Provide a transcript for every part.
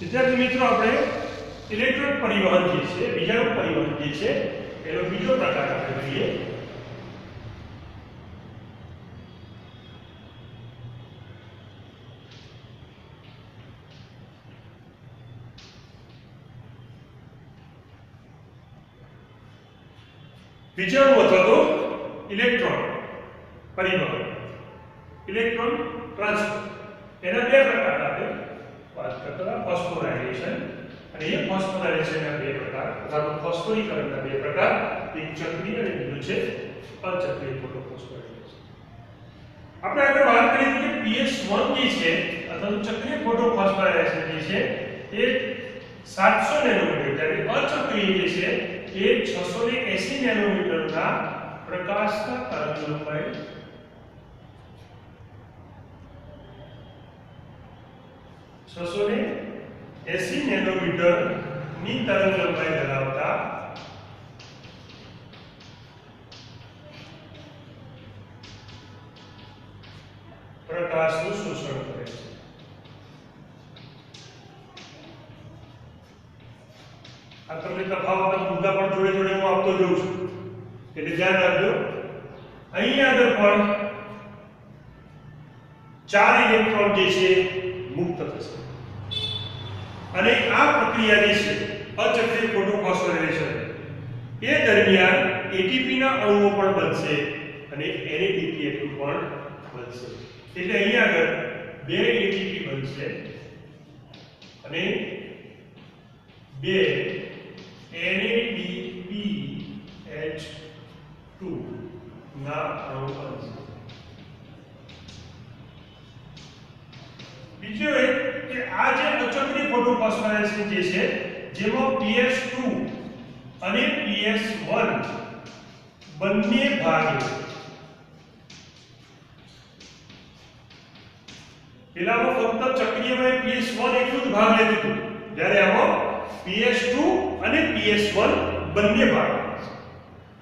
વિદ્યાર્થી મિત્રો, આપણે ઇલેક્ટ્રોન પરિવહન જે છે બીજાણુ પરિવહન જે છે, એનો બીજો પ્રકાર આપણે જોઈએ. બીજાણુ અથવા તો ઇલેક્ટ્રોન પરિવહન ઇલેક્ટ્રોન ટ્રાન્સફર એના બે પ્રકાર આપણે વાત કરતા હતા ફોસ્ફોરાઇલેશન અને એ ફોસ્ફોરાઇલેશનના બે પ્રકાર અથવા તો ફોસ્ફોરીકરણના બે પ્રકાર એક ચક્રીય અને બીજું છે અચક્રીય ફોટોફોસ્ફોરાઇલેશન આપણે આગળ વાત કરી હતી કે PS1 જે છે અથવા તો ચક્રીય ફોટોફોસ્ફોરાઇલેશન જે છે એ 700 નેનોમીટર એટલે અચક્રીય જે છે એ 680 નેનોમીટરના પ્રકાશના તરંગ લંબાઈ છસો ને એસી નેનોમીટરની તરંગ લંબાઈ ધરાવતા પ્રકાશનું શોષણ કરે છે આ તમને તફાવતના મુદ્દા પણ જોડે જોડે હું આપતો જઉં છું. એટલે ધ્યાન રાખજો. અહીં આગળ પણ ચાર ઇલેક્ટ્રોન જે છે મુક્ત થશે. અને આ પ્રક્રિયા જે છે અચક્રીય ફોટોફોસ્ફોરાઇલેશન એ દરમિયાન એટીપી ના અણુઓ પણ બનશે અને એનએડીપી એટલું પણ બનશે. એટલે અહીંયા આગળ બે એટીપી બનશે અને બે અણુ બીજો એક કે આ જે અચક્રીય ફોટોફોસ્ફોરાઇલેશન જે છે, જેમાં PS2 અને PS1 બંને ભાગે. પેલામાં ફક્ત ચક્રીયમાં PS1 એટલું જ ભાગ લેતું હતું. જ્યારે આમાં PS2 અને PS1 બંને ભાગ.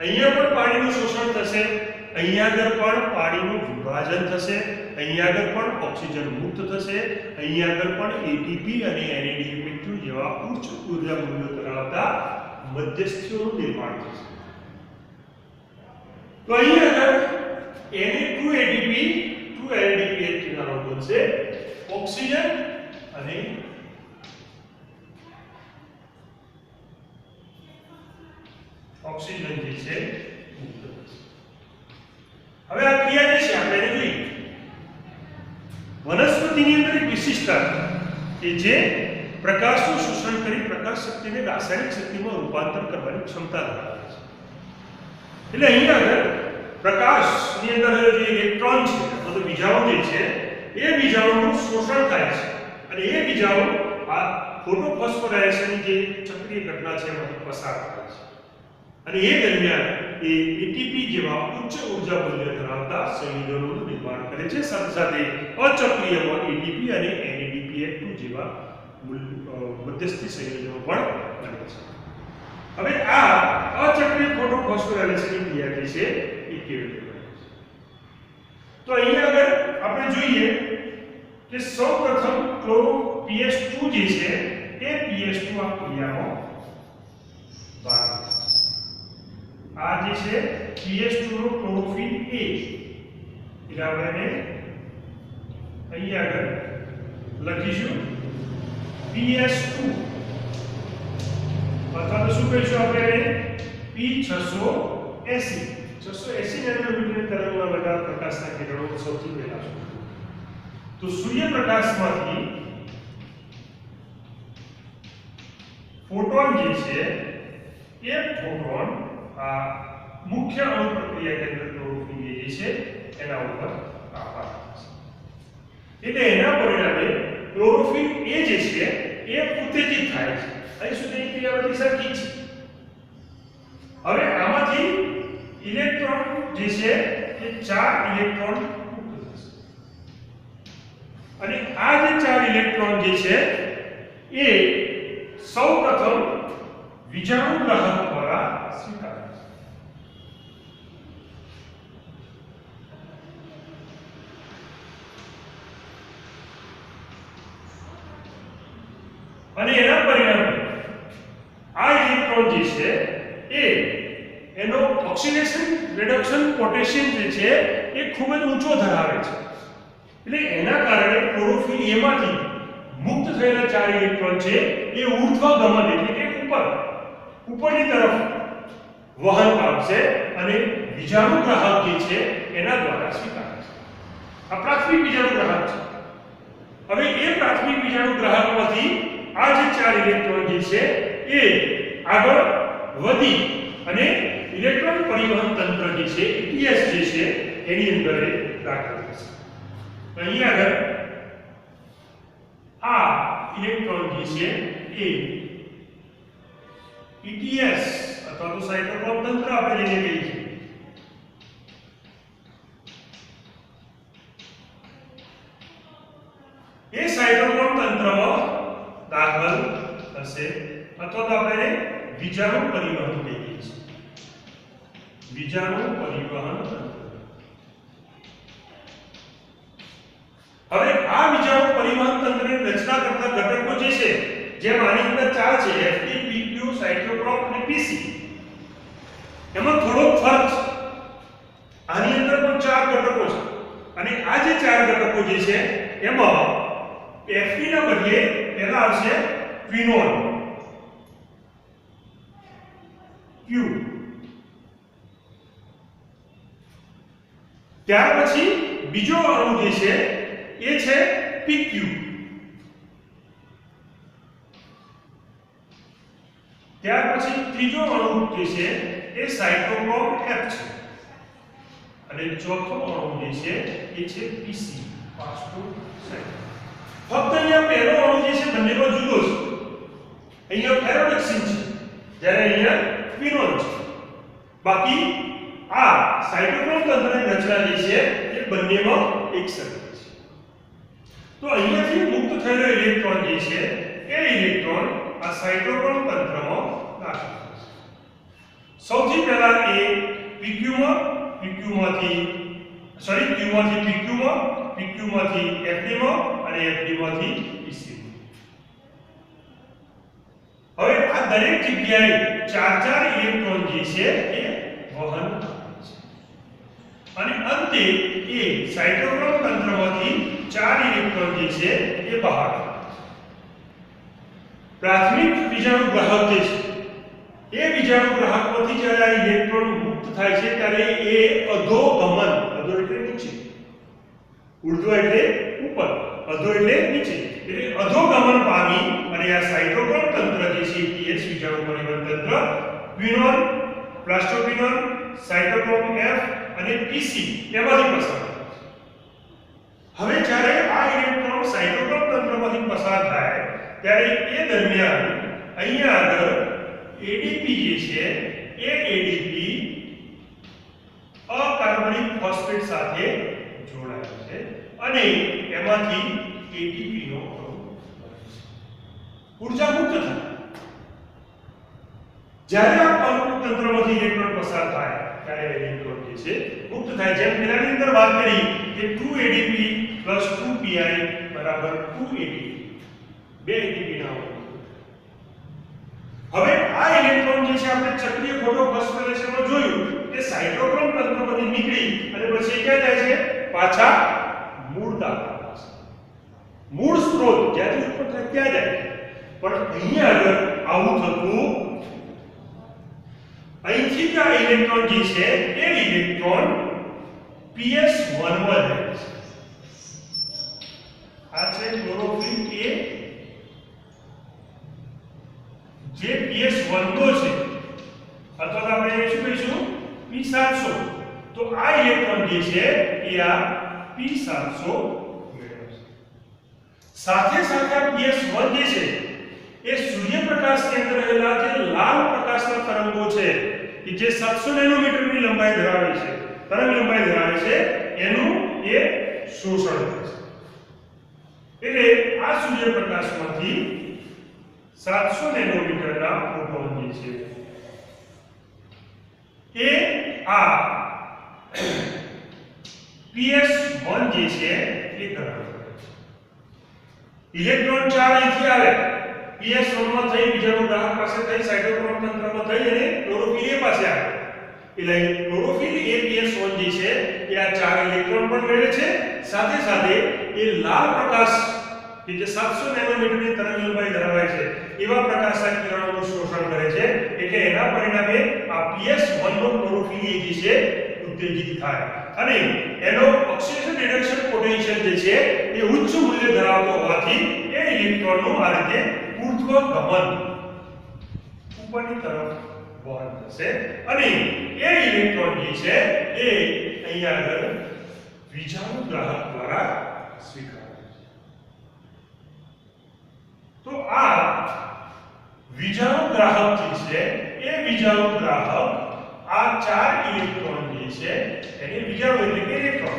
અહીંયા પણ પાણીનું શોષણ થશે. અહીંયા આગળ પણ પાણીનું વિભાજન થશે અહીંયા આગળ પણ ઓક્સિજન મુક્ત થશે અહીંયા આગળ પણ એટીપી અને NADH2 જેવા ઉચ્ચ ઊર્જા મૂલ્યો ધરાવતા મધ્યસ્થીઓનું નિર્માણ થશે. તો અહીંયા આગળ Na2ATP 2NADPH ના અણુ બનશે, ઓક્સિજન અને ઓક્સિજન જે છે હવે આ ક્રિયા જે છે, આપણે એને જોઈએ. વનસ્પતિની અંદર એક વિશિષ્ટતા કે જે પ્રકાશનું શોષણ કરી પ્રકાશ શક્તિને રાસાયણિક શક્તિમાં રૂપાંતર કરવાની ક્ષમતા ધરાવે છે. એટલે અહીંયા આગળ પ્રકાશની અંદર જે ઇલેક્ટ્રોન છે, અથવા તો બીજાણુ જે છે, એ બીજાણુનું શોષણ થાય છે. અને એ બીજાણુ આ ફોટોફોસ્ફોરાઇલેશનની જે ચક્રીય ઘટના છે, એમાંથી પસાર થાય છે. અને એ દરમિયાન એ એટીપી જેવા ઉચ્ચ ઊર્જા મૂલ્ય ધરાવતા સંયોજનોનું નિર્માણ કરે છે સાથે સાથે અચક્રીયમાં એટીપી અને એનએડીપીએચ2 જેવા મધ્યસ્થી સંયોજનો પણ બને છે હવે આ અચક્રીય ફોટોફોસ્ફોરાઇલેશનની ક્રિયા જે છે એ કેવી રીતે બને છે તો અહીંયા આગળ આપણે જોઈએ કે સૌપ્રથમ ક્લોરો PS2 જે છે એ PS2 આ ક્રિયામાં ભાગ. આ જે છે CH2 નો ક્લોરોફિલ A. એટલે આપણે અહીં આગળ લખીશું. PS2 અથવા તો શું કહીશું આપણે એને? P680 680 નેનોમીટર તરંગના બધા પ્રકાશના કિરણો સૌથી પહેલા છે. તો સૂર્યપ્રકાશમાંથી ફોટોન જે છે એ ફોટોન આ મુખ્ય અણુ પ્રક્રિયા કેન્દ્ર ક્લોરોફિલ જે છે, એના ઉપર આપાત છે એટલે એના પરિણામે ક્લોરોફિલ એ જે છે, એ ઉત્તેજિત થાય છે. અહીં સુધી ક્રિયા બધી સરખી છે. હવે આમાંથી ઇલેક્ટ્રોન જે છે, એ ચાર ઇલેક્ટ્રોન અને આ જે ચાર ઇલેક્ટ્રોન જે છે, એ સૌપ્રથમ વિજાણુ ગ્રાહક દ્વારા સ્વીકારાય છે અને એના પરિણામે આ ઇલેક્ટ્રોન જે છે, એ એનો ઓક્સિડેશન રિડક્શન પોટેશિયમ જે છે, એ ખૂબ જ ઊંચો ધરાવે છે. એટલે એના કારણે ક્લોરોફિલ એમાંથી મુક્ત થયેલા ચાર ઇલેક્ટ્રોન છે, એ ઉર્ધ્વગમન એટલે કે ઉપર, ઉપરની તરફ વહન પામશે અને બીજાનું ગ્રાહક જે છે, એના દ્વારા સ્વીકારાશે આ પ્રાથમિક બીજાણુ ગ્રાહક છે. હવે એ પ્રાથમિક બીજાનું ગ્રાહકમાંથી આ જે ચાર ઇલેક્ટ્રોન જે છે એ આગળ વધી અને ઇલેક્ટ્રોન પરિવહન તંત્ર જે છે ઇટીએસ જે છે, એની અંદર દાખલ થશે. અહીં આગળ આ ઇલેક્ટ્રોન જે છે એ ઇટીએસ અથવા તો સાયટોક્રોમ તંત્ર આપણે જેને કહીએ છીએ. એ સાયટોક્રોમ તંત્રમાં દાખલ થશે અથવા તો આપણે બીજાનું પરિવહન કહીએ છીએ. બીજાનું પરિવહન હવે આ બીજાનું પરિવહન તંત્રની રચના કરતા ઘટકો જે છે, જે આની અંદર ચાર છે FT PQ સાઇટોક્રોમ અને PC એમાં થોડો ફરક આની અંદર પણ ચાર ઘટકો છે. અને આ જે ચાર ઘટકો જે છે, એમાં FT ના બદલે પહેલા આવશે? Quinol Q. ત્યાર પછી બીજો અણુ જે છે, એ છે PQ ત્યાર પછી ત્રીજો અણુ જે છે, એ સાયટોક્રોમ F છે. અને ચોથો અણુ જે છે, એ છે PC ફાસ્ફોસાઇટ ફક્ત અહીંયા પહેલો અણુ જે છે બંનેનો જુદો છે. અહીંયા ફેરોડેક્સિન છે. જ્યારે અહીંયા ક્વિનોન છે. બાકી આ સાયટોક્રોમ તંત્રની રચના જે છે એ બંનેમાં એક સરખી છે. તો અહીંયાથી મુક્ત થયેલો ઇલેક્ટ્રોન જે છે, એ ઇલેક્ટ્રોન આ સાયટોક્રોમ તંત્રમાં દાખલ થશે સૌથી પહેલા એ પીક્યુમાં માં, PQ માંથી સોરી Q માંથી PQ માં PQ માંથી FD માં અને FD માંથી EC માં. હવે આ દરેક જગ્યાએ ચાર ચાર ઇલેક્ટ્રોન જે છે એ વહન અને અંતે એ સાયટોક્રોમ તંત્રમાંથી ચાર ઇલેક્ટ્રોન જે છે એ બહાર પ્રાથમિક બીજાણુ ગ્રાહક જે છે, એ બીજાણુ ગ્રાહકમાંથી જ્યારે આ ઇલેક્ટ્રોન મુક્ત થાય છે, ત્યારે એ અધોગમન ઉર્ધ્વ એટલે ઉપર, અધો એટલે નીચે. એટલે અધોગમન પામી અને આ સાઇટોક્રોમ તંત્ર જે છે ETS બીજાણુ પરિવહન તંત્ર ક્વિનોન પ્લાસ્ટોક્વિનોન સાઇટોક્રોમ F અને PC એમાંથી પસાર હવે જ્યારે આ ઇલેક્ટ્રોન સાઇટોક્રોમ તંત્રમાંથી પસાર થાય, ત્યારે એ દરમિયાન અહીંયા આગળ ADP જે છે, એ ADP અકાર્બનિક ફોસ્ફેટ સાથે જોડાયેલ છે. અને એમાંથી એટીપી નો. ઊર્જા મુક્ત થાય. જ્યારે આ અણુ તંત્રમાંથી ઇલેક્ટ્રોન પસાર થાય, ત્યારે ઇલેક્ટ્રોન જે છે, મુક્ત થાય. જેમ પહેલાની અંદર વાત કરી કે 2 ADP 2 PI બરાબર 2 ATP. બે ATP ના હવે આ ઇલેક્ટ્રોન જે છે, આપણે ચક્રીય ફોટોફોસ્ફોરેશનમાં જોયું કે સાયટોક્રોમ તંત્રમાંથી નીકળી અને પછી ક્યાં જાય છે? પાછા મૂળ દાખલા મૂળ સ્ત્રોત જ્યાંથી ઉત્પન્ન થાય ત્યાં જાય. પણ અહીંયા આગળ આવું થતું અહીંથી જ આ ઇલેક્ટ્રોન જે છે, એ ઇલેક્ટ્રોન PS1 માં જાય છે. આ છે ક્લોરોફિલ એ જે PS1 નો છે. અથવા આપણે શું કહીશું? P700 તો આ ઇલેક્ટ્રોન જે છે, એ આ P700 મેળવશે સાથે સાથે આ PS1 જે છે, એ સૂર્યપ્રકાશની અંદર રહેલા જે લાલ પ્રકાશના તરંગો છે કે જે 700 નેનોમીટરની લંબાઈ ધરાવે છે, તરંગ લંબાઈ ધરાવે છે, એનું એ શોષણ કરે છે. એટલે આ સૂર્યપ્રકાશમાંથી 700 નેનોમીટરના ફોટોન જે છે, એ આ PS1 જે છે એ ધરાવે ઇલેક્ટ્રોન ચાર અહીંથી આવે. PS1 માં થઈ, બીજાનો ગ્રાહક પાસે થઈ સાઇટોક્રોમ તંત્રમાં થઈ અને A પાસે આવે. એટલે ક્લોરોફિલ એ PS1 જે છે, એ આ ચાર ઇલેક્ટ્રોન પણ મેળવે છે. સાથે સાથે એ લાલ પ્રકાશ, કે જે 700 નેનોમીટરની તરંગ લંબાઈ ધરાવે છે, એવા પ્રકાશના કિરણોનું શોષણ કરે છે. એટલે એના પરિણામે આ PS1 નો ક્લોરોફિલ જે છે ઉત્તેજિત થાય. અને એનો ઓક્સિડેશન રિડક્શન પોટેન્શિયલ જે છે, એ ઉચ્ચ મૂલ્ય ધરાવતો હોવાથી એ ઇલેક્ટ્રોનનું આ રીતે ગમન ઉપરની તરફ વહન થશે અને એ ઇલેક્ટ્રોન જે છે, એ અહીંયા આગળ વિજાણુ ગ્રાહક દ્વારા સ્વીકારાય તો આ વિજાણુ ગ્રાહક જે છે, એ વિજાણુ ગ્રાહક આ ચાર ઇલેક્ટ્રોન જે છે, એને વિજાણુ એટલે કે ઇલેક્ટ્રોન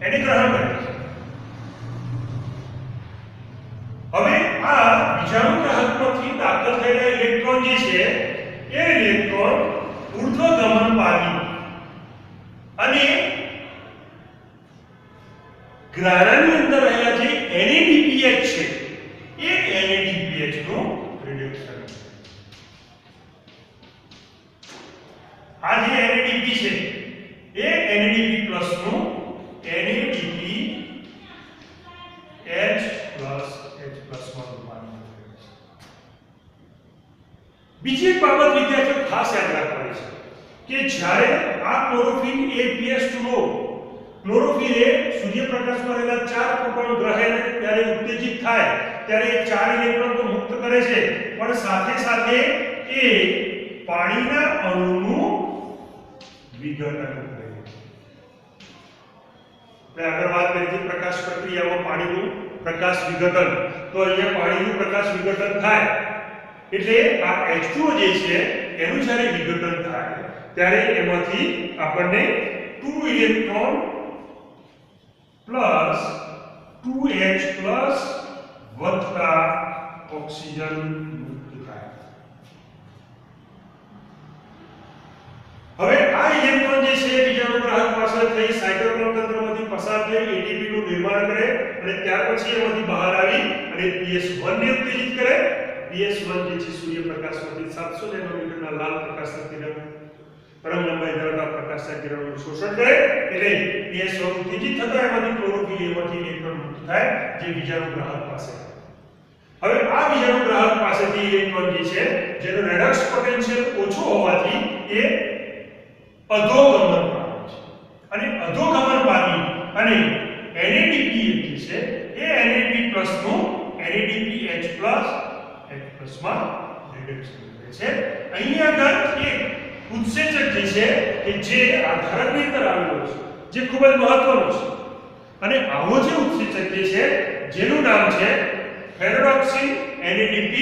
એને ગ્રહણ કરે છે. હવે આ વિજાણુ ગ્રાહકમાંથી દાખલ થયેલા ઇલેક્ટ્રોન જે છે, એ ઇલેક્ટ્રોન ઉર્ધ્વ ગમન પામી અને ગ્રાહકની અંદર રહેલા જે NADPH છે, એ NADPH નું રિડક્શન આ જે NADP છે એ NADP પ્લસનું NADP H પ્લસ H પ્લસમાં રૂપાંતર કરે છે બીજી એક બાબત વિદ્યાર્થીઓ ખાસ યાદ રાખવાની છે કે જ્યારે આ ક્લોરોફિલ એ PS2 નો ક્લોરોફિલ એ સૂર્યપ્રકાશમાં રહેલા ચાર પ્રોટોન ગ્રહે ત્યારે ઉત્તેજિત થાય ત્યારે એ ચાર ઇલેક્ટ્રોન તો મુક્ત કરે છે પણ સાથે સાથે એ પાણીના અણુનું વિઘટન કરે છે આપણે આગળ વાત કરી હતી પ્રકાશ પ્રક્રિયામાં પાણીનું પ્રકાશ વિઘટન. તો અહીંયા પાણીનું પ્રકાશ વિઘટન થાય. એટલે આ H2O જે છે, એનું જ્યારે વિઘટન થાય, ત્યારે એમાંથી આપણને 2 ઇલેક્ટ્રોન પ્લસ 2H પ્લસ વત્તા ઓક્સિજન મુક્ત થાય હવે આ ઇલેક્ટ્રોન જે છે બીજાનું ગ્રાહક પાસે થઈ સાયટોક્રોમ તંત્રમાંથી પસાર થઈ એટીપી નું નિર્માણ કરે અને ત્યાર પછી એમાંથી બહાર આવી અને PS1 ને ઉત્તેજિત કરે. PS1 જે છે સૂર્યપ્રકાશમાંથી 700 નેનોમીટરના લાલ પ્રકાશના કિરણ, પરમ લંબાઈ ધરાવતા પ્રકાશના કિરણોનું શોષણ કરે એટલે PS1 ઉત્તેજિત થતા એમાંથી ક્લોરોફિલ એમાંથી ઇલેક્ટ્રોન મુક્ત થાય જે બીજાનું ગ્રાહક પાસે. હવે આ બીજાનું ગ્રાહક પાસેથી ઇલેક્ટ્રોન જે છે, જેનો રેડક્સ પોટેન્શિયલ ઓછો હોવાથી એ અધોગમન પામે છે. અને અધોગમન પામી અને NADP જે છે, એ NAD+ નું NADPH+ H+ માં રિડક્શન કરે છે. અહીંયા આગળ એક ઉત્સેચક જે છે, કે જે આ ધારકની અંદર આવેલો છે, જે ખૂબ જ મહત્વનો છે. અને આવો જે ઉત્સેચક જે છે, જેનું નામ છે ફેરોક્સિન NADP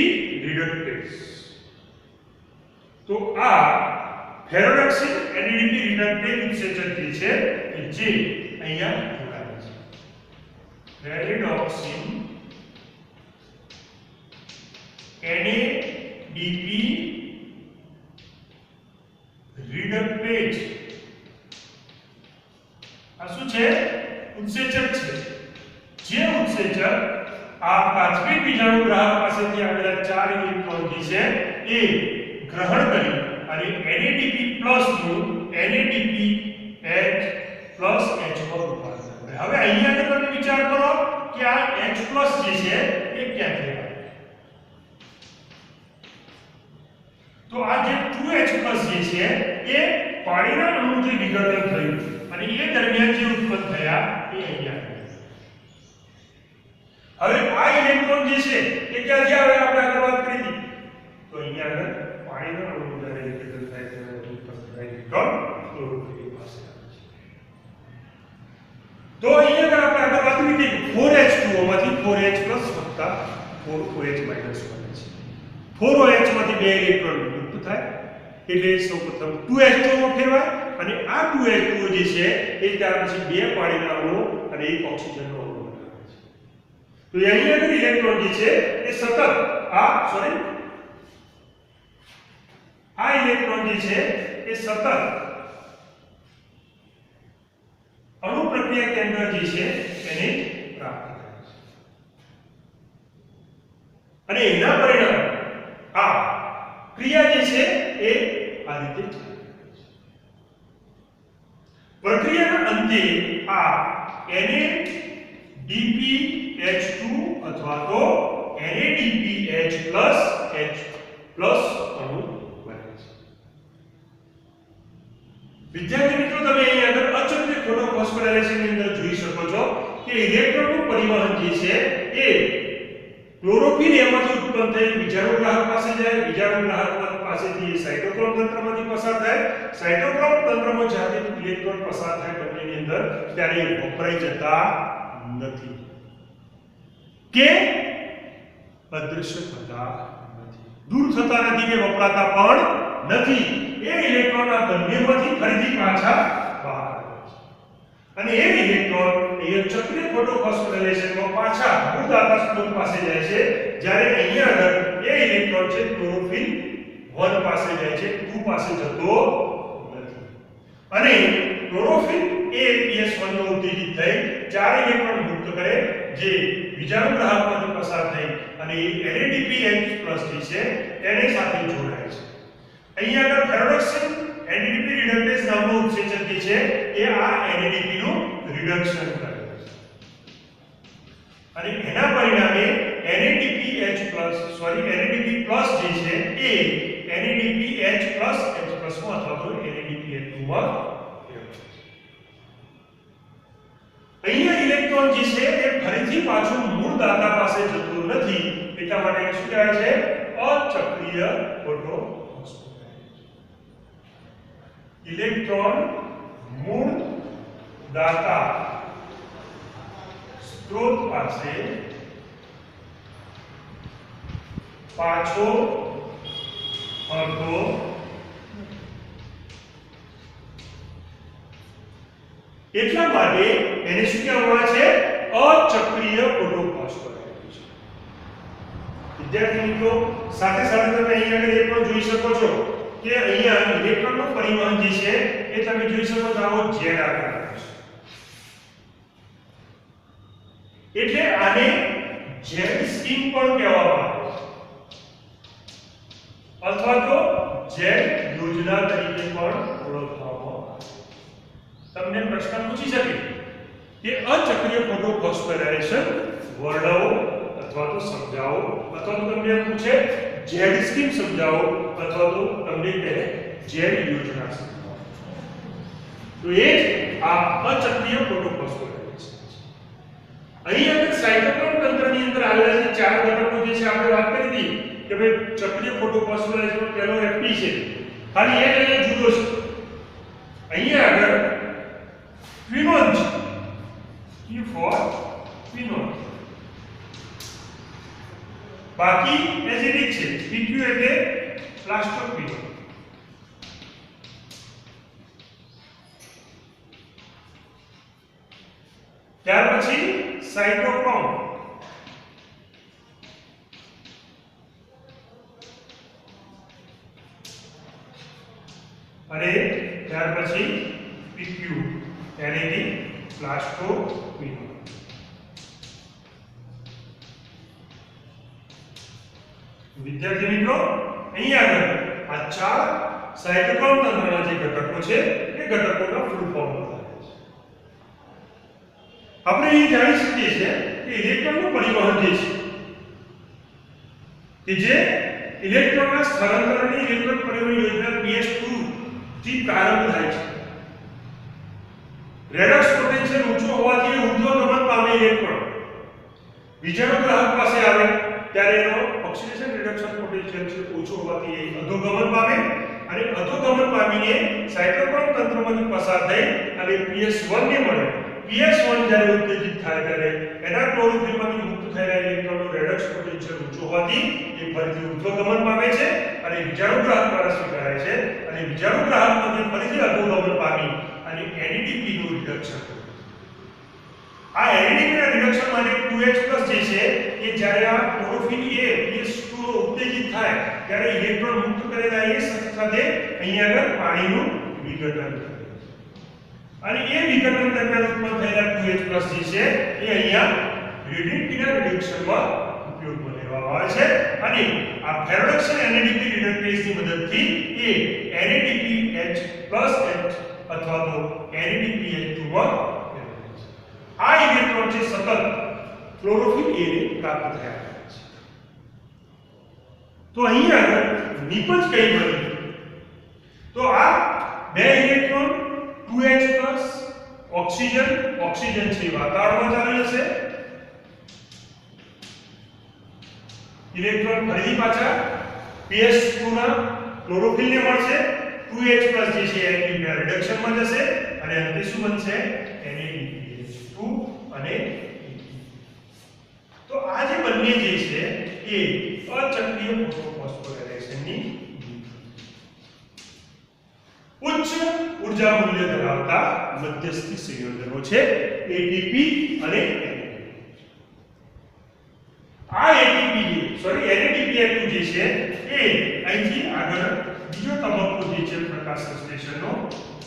રિડક્ટેસ તો આ ફેરોક્સિન NADP રિડક્ટેસ ઉત્સેચક જે છે કે જે અહીંયા જોડાયેલ છે. ફેરોક્સિન NADP રિડક્ટેજ આ શું છે? ઉત્સેચક છે. જે ઉત્સેચક આ પ્રાથમિક બીજાણુ ગ્રાહક પાસેથી આવેલા ચાર ઇલેક્ટ્રોન જે છે, એ ગ્રહણ કરી અને NADP+ નું NADP H પ્લસ H માં રૂપાંતર કરે હવે અહીંયા આગળ તમે વિચાર કરો કે આ H પ્લસ જે છે એ ક્યાંથી આવે તો આ જે 2H+ જે છે એ પાણીના અણુનું જે વિઘટન થયું અને એ દરમિયાન જે ઉત્પન્ન થયા એ અહીંયા આવ્યા. હવે આ ઇલેક્ટ્રોન જે છે એ ક્યાંથી આવે આપણે આગળ વાત કરી હતી તો અહીંયા આગળ પાણીના અણુનું જ્યારે વિઘટન થાય ત્યારે ઉત્પન્ન થાય ઇલેક્ટ્રોન ક્લોરોફિલ પાસે આવે છે. તો અહીંયા આગળ આપણે આગળ વાત કરી હતી 4H2O માંથી 4H પ્લસ વત્તા 4OH માઇનસ બને છે. 4OH માંથી બે ઇલેક્ટ્રોન મુક્ત થાય, એટલે સૌપ્રથમ 2H2O માં ફેરવાય, અને આ 2H2O જે છે, એ ત્યાર પછી બે પાણીના અણુ અને એક ઓક્સિજનનો અણુ છે. તો અહીંયા આગળ ઇલેક્ટ્રોન જે છે, એ સતત આ સોરી આ ઇલેક્ટ્રોન જે છે, એ સતત અણુ પ્રક્રિયા કેન્દ્ર જે છે, એને પ્રાપ્ત કરે છે. અને એના પરિણામે આ ક્રિયા જે છે, એ આ રીતે પ્રક્રિયાના અંતે આ એને DPH2 અથવા તો NADPH+ H+ અણુ પરિવહન જે છે એ ક્લોરોફિલ એમાંથી ઉત્પન્ન થઈ બીજાણુ ગ્રાહક પાસે જાય, બીજાણુ ગ્રાહક પાસેથી એ સાયટોક્રોમ તંત્રમાંથી પસાર થાય. સાયટોક્રોમ તંત્રમાં જ્યારે ઇલેક્ટ્રોન પસાર થાય બંનેની અંદર, ત્યારે એ વપરાઈ જતા નથી. કે અદૃશ્ય થતા નથી. દૂર થતા નથી કે વપરાતા પણ નથી. એ ઇલેક્ટ્રોન આ બંનેમાંથી ફરીથી પાછા બહાર આવે છે. અને એ ઇલેક્ટ્રોન એ ચક્રીય ફોટોફોસ્ફોરાયલેશનમાં પાછા ભૂદાતા સ્ત્રોત પાસે જાય છે. જ્યારે અહીંયા આગળ એ ઇલેક્ટ્રોન છે, ક્લોરોફિલ 1 પાસે જાય છે. 2 પાસે જતો નથી. અને ક્લોરોફિલ એ PS1 નો ઉત્તેજિત થઈ ચાર ઇલેક્ટ્રોન મુક્ત કરે, જે બીજાણુ ગ્રાહકમાંથી પસાર થઈ અને એ NADPH છે, એને સાથે જોડાય છે. અહીંયા આગળ ફેરોડોક્સિન NADP રિડક્ટેસ નામનો ઉત્સેચક છે, એ આ NADP નું રિડક્શન કરે અને એના પરિણામે NADPH સોરી NADP જે છે એ NADPH H માં અથવા તો NADPH2 માં ફેરવાય છે અહીંયા ઇલેક્ટ્રોન જે છે એ ફરીથી પાછું મૂળ દાતા પાસે જતું નથી. એટલા માટે એને શું કહેવાય છે? અચક્રીય ફોટો ઇલેક્ટ્રોન મૂળ દાતા. સ્ત્રોત પાસે પાછો ફરતો એટલા માટે એને શું કહેવામાં આવે છે? અચક્રીય ફોટોફોસ્ફોરાયલેશન વિદ્યાર્થી મિત્રો, સાથે સાથે તમે અહીંયા આગળ એ પણ જોઈ શકો છો કે અહીંયા ઇલેક્ટ્રોનનું પરિવહન જે છે, એ તમે જોઈ શકો છો, આવો ઝેડ આકારનો છે એટલે આને જેમ સ્કીમ પણ કહેવામાં આવે અથવા તો ઝેડ યોજના તરીકે પણ ઓળખવામાં આવે તમને પ્રશ્ન પૂછી શકે કે અચક્રીય ફોટોફોસ્ફોરાયલેશન વર્ણવો અથવા તો સમજાવો, અથવા તો તમને એમ પૂછે ઝેડ સ્કીમ સમજાવો, અથવા તો તમને કહે ઝેડ યોજના સમજાવો. તો એ આ અચક્રીય ફોટોફોસ્ફોરાયલેશન છે અહીં આપણે સાયટોક્રોમ તંત્રની અંદર આવેલા છે ચાર ઘટકો જે છે, આપણે વાત કરી હતી કે ભાઈ ચક્રીય ફોટોફોસ્ફોરાયલેશન પેલો એફપી છે. ખાલી એક અહીંયા જુદો છે. અહીંયા આગળ ક્વિનોન છે Q ફોર ક્વિનોન બાકી એસિડિક છે પીક્યુ એટલે પ્લાસ્ટોક્વિનોન ત્યાર પછી સાઇટોક્રોમ રેડક્સ પોટેન્શિયલ ઊંચો હોવાથી ઉર્ધ્વગમન પામે ઇલેક્ટ્રોન બીજાનો ગ્રાહક પાસે આવે, ત્યારે એનો ઓક્સિડેશન રિડક્શન પોટેન્શિયલ છે ઓછો હોવાથી એ અધોગમન પામે અને અધોગમન પામીને સાયટોક્રોમ તંત્રમાંથી પસાર થઈ અને PS1 ને મળે. PS1 જ્યારે ઉત્તેજિત થાય ત્યારે એના ક્લોરોફિલમાંથી મુક્ત થયેલા ઇલેક્ટ્રોનનો રેડક્સ પોટેન્શિયલ ઊંચો હોવાથી એ ફરીથી ઉદ્વગમન પામે છે અને બીજાણુ ગ્રાહક દ્વારા સ્વીકારાય છે અને બીજાણુ ગ્રાહકમાંથી ફરીથી અધોગમન પામી અને NADP નું રિડક્શન આ NADP ના રિડક્શન માટે 2H+ જે છે, એ જ્યારે આ ક્લોરોફિલ A PS2 નો ઉત્તેજિત થાય, ત્યારે ઇલેક્ટ્રોન મુક્ત કરેલા એ સાથે અહીંયા આગળ પાણીનું વિઘટન થાય. અને એ વિઘટન દરમિયાન ઉત્પન્ન થયેલા 2H+ જે છે, એ અહીંયા રેડિયન્ટીના રિડક્શનમાં ઉપયોગમાં લેવામાં આવે છે. અને આ ફેરોડક્શન NADP રિડક્ટેઝની મદદથી એ NADPH H અથવા તો NADPH2 પીએચ ફેરવાય આ ઇલેક્ટ્રોન છે સતત ક્લોરોફિલ A ને પ્રાપ્ત થયા છે. તો અહીંયા આગળ નિપજ કઈ બની તો આ બે ઇલેક્ટ્રોન 2H ઓક્સિજન ઓક્સિજન છે વાતાવરણમાં ચાલી જશે ઇલેક્ટ્રોન ફરીથી પાછા PS2 ના ક્લોરોફિલને મળશે. 2H જે છે એની રિડક્શનમાં જશે અને અંતે શું બનશે? NADPH2 અને તો આ જે બંને જે છે એ અચક્રીય ફોસ્ફોરેશનની ઉચ્ચ ઊર્જા મૂલ્ય ધરાવતા મધ્યસ્થી સંયોજનો છે ATP અને NADP આ ATP સોરી NADPH2 જે છે એ અહીંથી આગળ બીજો તબક્કો જે સંશ્લેષણનો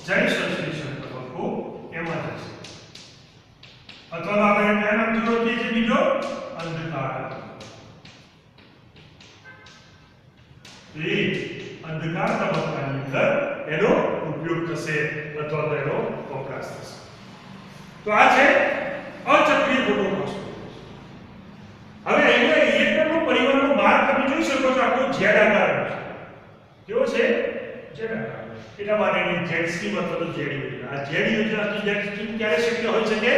જૈવ સંશ્લેષણ તબક્કો એમાં જશે અથવા આપણે નામ જોયો તે છે બીજો અંધકાર. એ અંધકાર તબક્કાની અંદર એનો ઉપયોગ થશે અથવા તો એનો વપરાશ થશે. તો આ છે અચક્રીય ફોટોગ્રાફ હવે અહીંયા ઇલેક્ટ્રોનનો પરિવહનનો માર્ગ તમે જોઈ શકો છો આખો ઝેડ આકારનો છે કેવો છે ઝેડ આકારનો એટલા માટે એને ઝેડ સ્કીમ અથવા તો ઝેડ યોજના આ ઝેડ યોજના અથવા ઝેડ સ્કીમ ક્યારે શક્ય હોઈ શકે?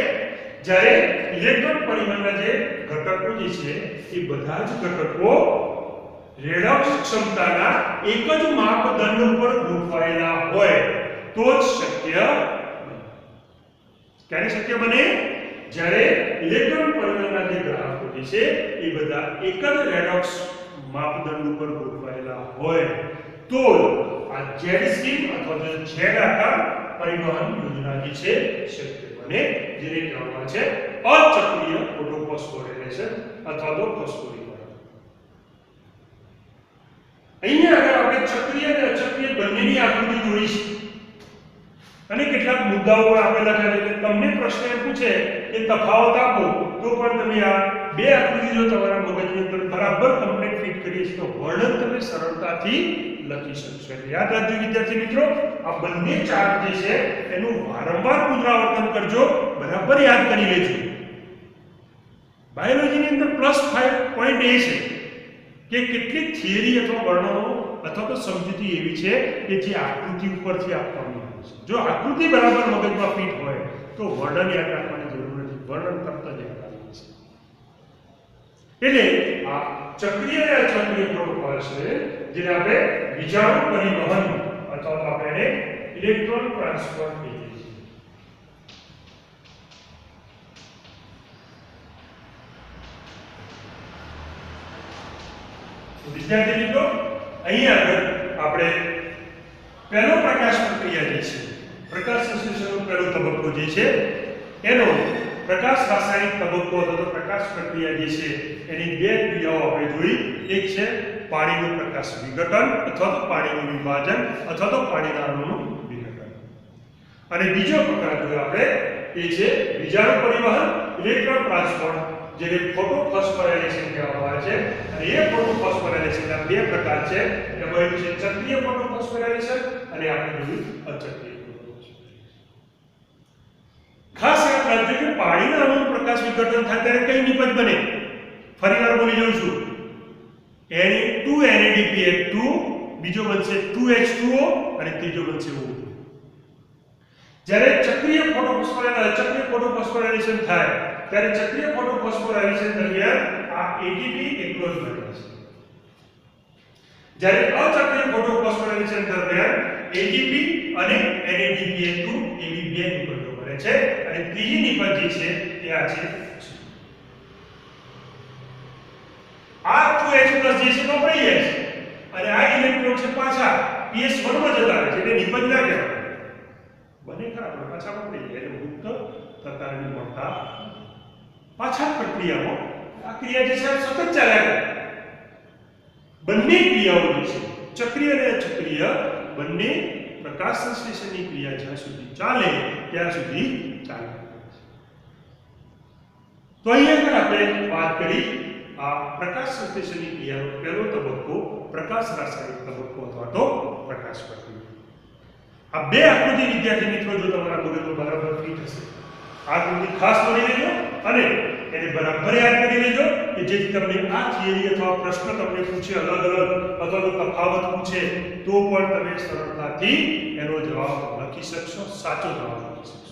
જ્યારે ઇલેક્ટ્રોન પરિવહનના જે ઘટકો જે છે, એ બધા જ ઘટકો રેડોક્સ ક્ષમતાના એક જ માપદંડ ઉપર ગોઠવાયેલા હોય તો જ શક્ય ક્યારે શક્ય બને? જ્યારે ઇલેક્ટ્રોન પરિવહનના જે ગ્રાહકો જે છે, એ બધા એક જ રેડોક્સ માપદંડ ઉપર ગોઠવાયેલા હોય તો આ ઝેડ સ્કીમ અથવા તો ઝેડ આકાર પરિવહન યોજના જે છે, શક્ય બને જેને કહેવામાં છે, અચક્રીય ફોટોફોસ્ફોરિલેશન અથવા તો ફોસ્ફોરિલેશન અહીંયા આગળ આપણે ચક્રીય અને અચક્રીય બંનેની આકૃતિ જોઈશું. અને કેટલાક મુદ્દાઓ આપેલા છે. એટલે તમને પ્રશ્ન એમ પૂછે કે તફાવત આપો, તો પણ તમે આ બે આકૃતિ જો તમારા મગજની અંદર બરાબર કમ્પ્લીટ ફિટ છીએ તો વર્ણન તમે સરળતાથી લખી શકશો. એટલે યાદ રાખજો, વિદ્યાર્થી મિત્રો, આ બંને ચાર્ટ જે છે, એનું વારંવાર પુનરાવર્તન કરજો, બરાબર યાદ કરી લેજો. બાયોલોજીની અંદર પ્લસ ફાઈવ પોઈન્ટ એ છે કે કેટલીક થિયરી અથવા વર્ણનો અથવા તો સમજૂતી એવી છે કે જે આકૃતિ ઉપરથી આપવામાં આવે છે. જો આકૃતિ બરાબર મગજમાં ફિટ હોય, તો વર્ણન યાદ રાખવાની જરૂર નથી. વર્ણન તરત જ યાદ આવી છે. એટલે આ ચક્રીય અને અચક્રીય પ્રોટોકોલ છે. જેને આપણે વિજાણુ પરિવહન અથવા તો આપણે એને ઇલેક્ટ્રોન ટ્રાન્સફર કહીએ છીએ. વિદ્યાર્થી મિત્રો, અહીં આગળ આપણે પહેલો પ્રકાશ પ્રક્રિયા જે છે, પ્રકાશ સંશ્લેષણનો પહેલો તબક્કો જે છે, એનો પ્રકાશ રાસાયણિક તબક્કો અથવા તો પ્રકાશ પ્રક્રિયા જે છે, એની બે ક્રિયાઓ આપણે જોઈ. એક છે પાણીનું પ્રકાશ વિઘટન અથવા તો પાણીનું વિભાજન અથવા તો પાણીના અણુનું વિઘટન. અને બીજો પ્રકાર જોયો આપણે, એ છે બીજાનું પરિવહન, ઇલેક્ટ્રોન ટ્રાન્સફર, જેને ફોટોફોસ્ફોરાઇલેશન કહેવામાં આવે છે. અને એ ફોટોફોસ્ફોરાઇલેશનના બે પ્રકાર છે. એમાં એક છે ચક્રીય ફોટોફોસ્ફોરાઇલેશન અને આપણે જોયું અચક્રીય ફોટોફોસ્ફોરાઇલેશન યાદ કે પાણીના અણુ પ્રકાશ વિઘટન થાય ત્યારે કઈ નિપજ બને? ફરીવાર બોલી જઉં છું. Na2NADPH2 બીજો બનશે 2H2O અને ત્રીજો બનશે O. જ્યારે ચક્રીય ફોટોફોસ્ફોરાઇલેશન ચક્રીય ફોટોફોસ્ફોરાયલેશન થાય, ત્યારે ચક્રીય ફોટોફોસ્ફોરાયલેશન દરમિયાન આ ATP એક્લોઝ બને છે. જ્યારે અચક્રીય ફોટોફોસ્ફોરાયલેશન દરમિયાન ATP અને NADPH2 એવી બે નિપજો છે અને ત્રીજી નિપજ જે છે એ આ છે આ 2H જે છે તો પડી જાય છે. અને આ ઇલેક્ટ્રોન છે પાછા PS1 માં જતા રહે છે એટલે નિપજ ના કહેવાય. બને ખરા પાછા વપરાઈ જાય, એટલે મુક્ત થતા નથી મળતા પાછા પ્રક્રિયામાં આ ક્રિયા જે છે સતત ચાલ્યા બંને ક્રિયાઓ જે છે, ચક્રીય અને અચક્રીય બંને પ્રકાશ સંશ્લેષણની ક્રિયા જ્યાં સુધી ચાલે ત્યાં સુધી ચાલે તો અહીંયા આગળ આપણે વાત કરી આ પ્રકાશ સંશ્લેષણની ક્રિયાનો પહેલો તબક્કો પ્રકાશ રાસાયણિક તબક્કો અથવા તો પ્રકાશ પ્રક્રિયા આ બે આકૃતિ વિદ્યાર્થી મિત્રો જો તમારા મગજમાં બરાબર ફિટ હશે આ આકૃતિ ખાસ કરી લેજો અને એને બરાબર યાદ કરી લેજો કે જેથી તમને આ થિયરી અથવા પ્રશ્ન તમને પૂછે અલગ અલગ, અથવા તો તફાવત પૂછે, તો પણ તમે સરળતાથી એનો જવાબ લખી શકશો, સાચો જવાબ લખી શકશો.